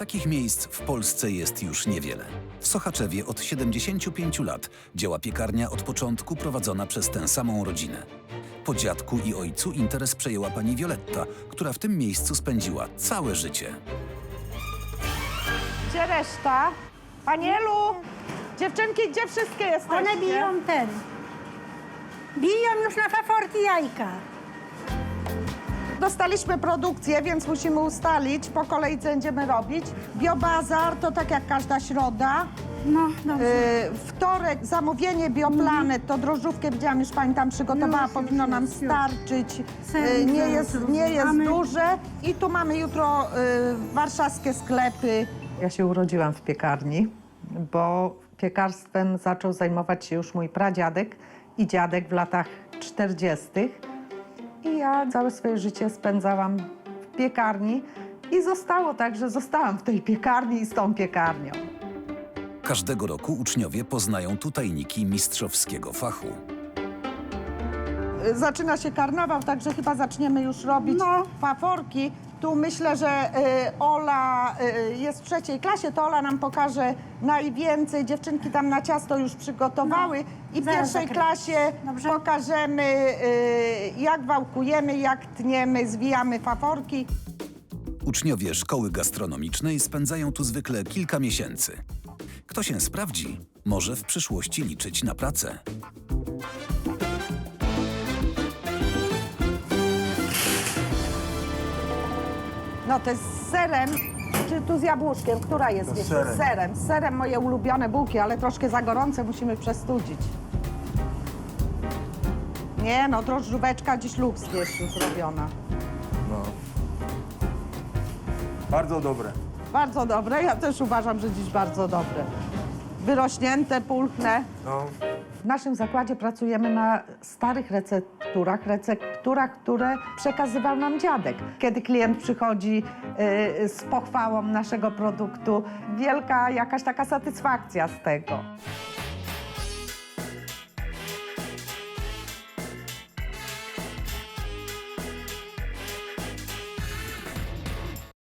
Takich miejsc w Polsce jest już niewiele. W Sochaczewie od 75 lat działa piekarnia od początku prowadzona przez tę samą rodzinę. Po dziadku i ojcu interes przejęła pani Violetta, która w tym miejscu spędziła całe życie. Gdzie reszta? Panielu! Dziewczynki, gdzie wszystkie jesteście? One biją ten. Biją już na faforki jajka. Dostaliśmy produkcję, więc musimy ustalić, po kolei co będziemy robić. Biobazar to tak jak każda środa. No, dobrze. Yy, wtorek zamówienie Bioplanet, to drożdżówkę widziałam, już pani tam przygotowała, Już, powinno już, nam już. starczyć. Yy, nie zaraz jest, nie jest rozmawiamy. duże. I tu mamy jutro yy, warszawskie sklepy. Ja się urodziłam w piekarni, bo piekarstwem zaczął zajmować się już mój pradziadek i dziadek w latach 40. I ja całe swoje życie spędzałam w piekarni i zostało tak, że zostałam w tej piekarni i z tą piekarnią. Każdego roku uczniowie poznają tutajniki mistrzowskiego fachu. Zaczyna się karnawał, także chyba zaczniemy już robić No. faworki. Tu myślę, że y, Ola y, jest w trzeciej klasie, to Ola nam pokaże najwięcej. Dziewczynki tam na ciasto już przygotowały i w zaraz pierwszej zakrę- klasie Dobrze. pokażemy, y, jak wałkujemy, jak tniemy, zwijamy faworki. Uczniowie szkoły gastronomicznej spędzają tu zwykle kilka miesięcy. Kto się sprawdzi, może w przyszłości liczyć na pracę. No to jest z serem, czy tu z jabłuszkiem? Która jest? Wiecie, Z serem. Z serem moje ulubione bułki, ale troszkę za gorące musimy przestudzić. Nie no, drożdżóweczka dziś luks jest już zrobiona. No. Bardzo dobre. Bardzo dobre, ja też uważam, że dziś bardzo dobre. Wyrośnięte, pulchne. No. W naszym zakładzie pracujemy na starych recepturach, recepturach, które przekazywał nam dziadek. Kiedy klient przychodzi y, z pochwałą naszego produktu, wielka jakaś taka satysfakcja z tego.